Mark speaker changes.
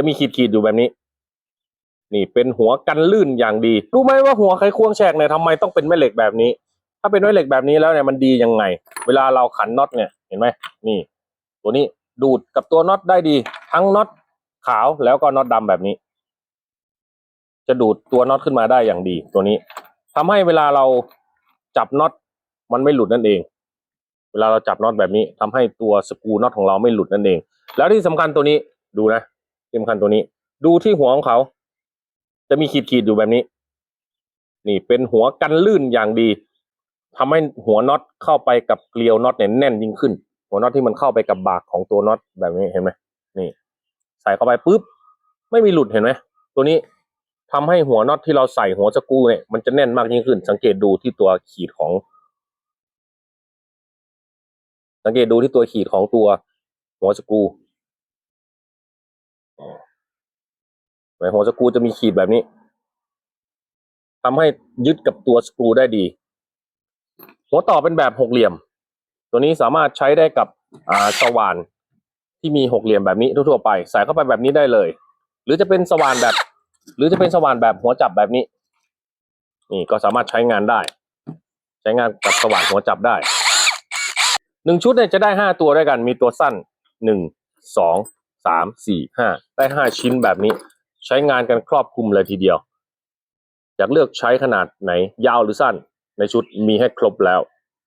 Speaker 1: จะมีขีดขีดๆอยู่แบบนี้ นี่เป็นหัวกันลื่นอย่างดี รู้ไหมว่าหัวไขควงแฉกเนี่ยทำไมต้องเป็นแม่เหล็กแบบนี้ ถ้าเป็นแม่เหล็กแบบนี้แล้วเนี่ยมันดียังไง เวลาเราขันน็อตเนี่ยเห็นไหมนี่ ตัวนี้ดูดกับตัวน็อตได้ดี ทั้งน็อตขาวแล้วก็น็อตดำแบบนี้ จะดูดตัวน็อตขึ้นมาได้อย่างดี ตัวนี้ทำให้เวลาเราจับน็อตมันไม่หลุดนั่นเอง เวลาเราจับน็อตแบบนี้ทำให้ตัวสกรูน็อตของเราไม่หลุดนั่นเอง แล้วที่สำคัญตัวนี้ดูนะ ที่สำคัญตัวนี้ ดูที่หัวของเขา จะมีขีดขีดๆอยู่แบบนี้ นี่เป็นหัวกันลื่นอย่างดีทำให้หัวน็อตเข้าไปกับเกลียวน็อตเนี่ยแน่นยิ่งขึ้น หัวน็อตที่มันเข้าไปกับบากของตัวน็อตแบบนี้เห็นไหมนี่ใส่เข้าไปปุ๊บไม่มีหลุดเห็นไหมตัวนี้ทำให้หัวน็อตที่เราใส่หัวสกรูเนี่ยมันจะแน่นมากยิ่งขึ้น สังเกตดูที่ตัวขีดของ สังเกตดูที่ตัวขีดของตัวหัวสกูรู ในหัวสกรูจะมีขีดแบบนี้ทำให้ยึดกับตัวสกรูได้ดี หัวต่อเป็นแบบหกเหลี่ยม ตัวนี้สามารถใช้ได้กับอ่าสว่านที่มีหกเหลี่ยมแบบนี้ทั่วๆไป ใส่เข้าไปแบบนี้ได้เลย หรือจะเป็นสว่านแบบ หรือจะเป็นสว่านแบบหัวจับแบบนี้ นี่ก็สามารถใช้งานได้ ใช้งานกับสว่านหัวจับได้หนึ่งชุดเนี่ยจะได้ห้าตัวด้วยกัน มีตัวสั้นหนึ่งสองสามสี่ห้าได้ห้าชิ้นแบบนี้ ใช้งานกันครอบคลุมเลยทีเดียว อยากเลือกใช้ขนาดไหนยาวหรือสั้นในชุดมีให้ครบแล้ว